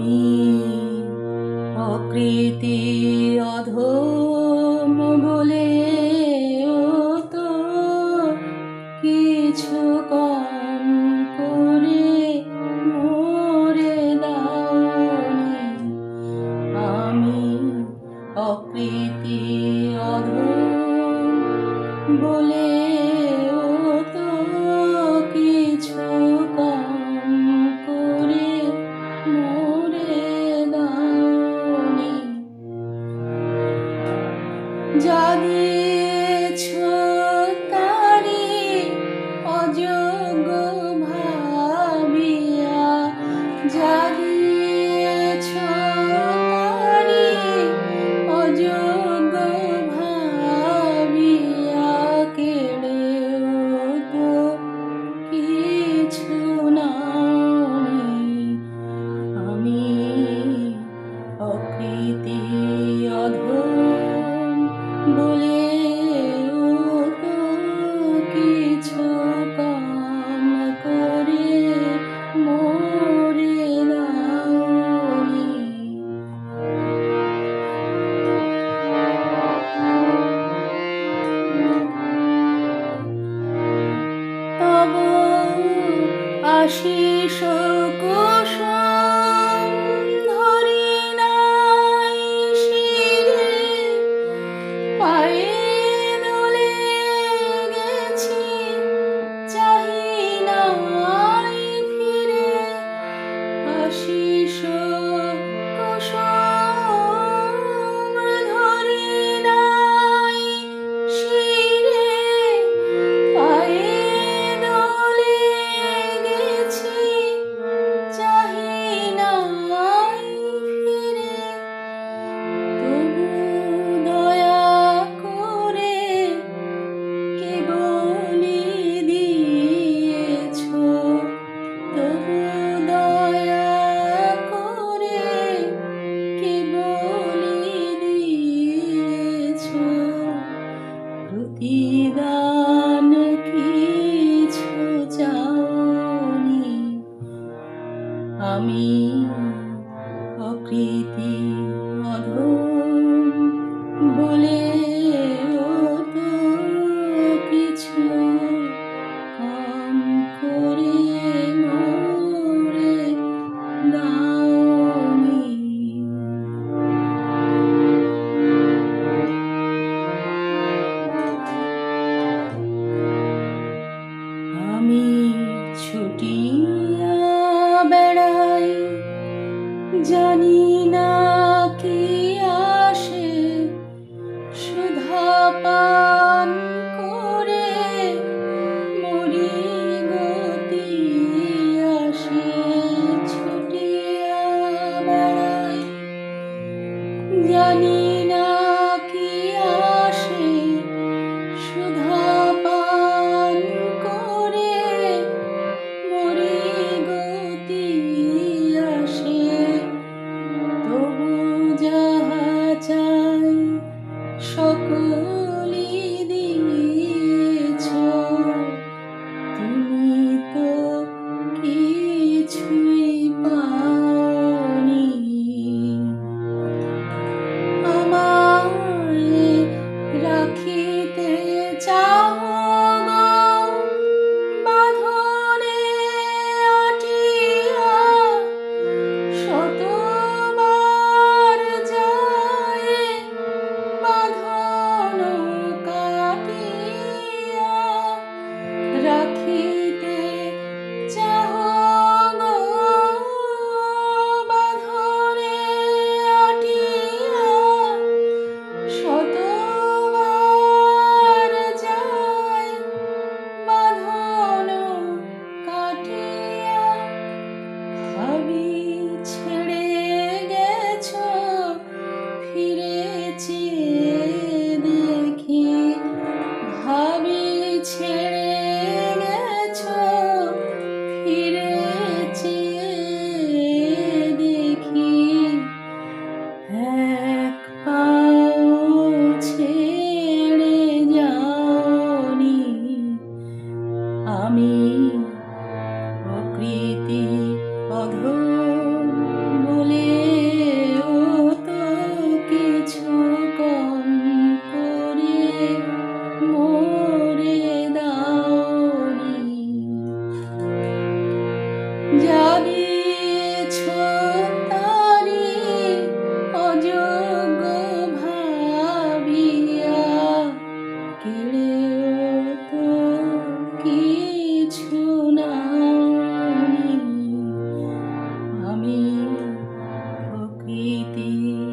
আমি। অকৃতি অধম বলে তো কিছু কম করে মরে আমি অকৃতি অধম বলে に。আশিস প্রতিদান কিছু চাওনি। আমি আমি ছুটিয়া বেড়াই, জানি না কি আসে, সুধা পান করে মরি গতি আসে, ছুটিয়া বেড়াই, জানি 一滴。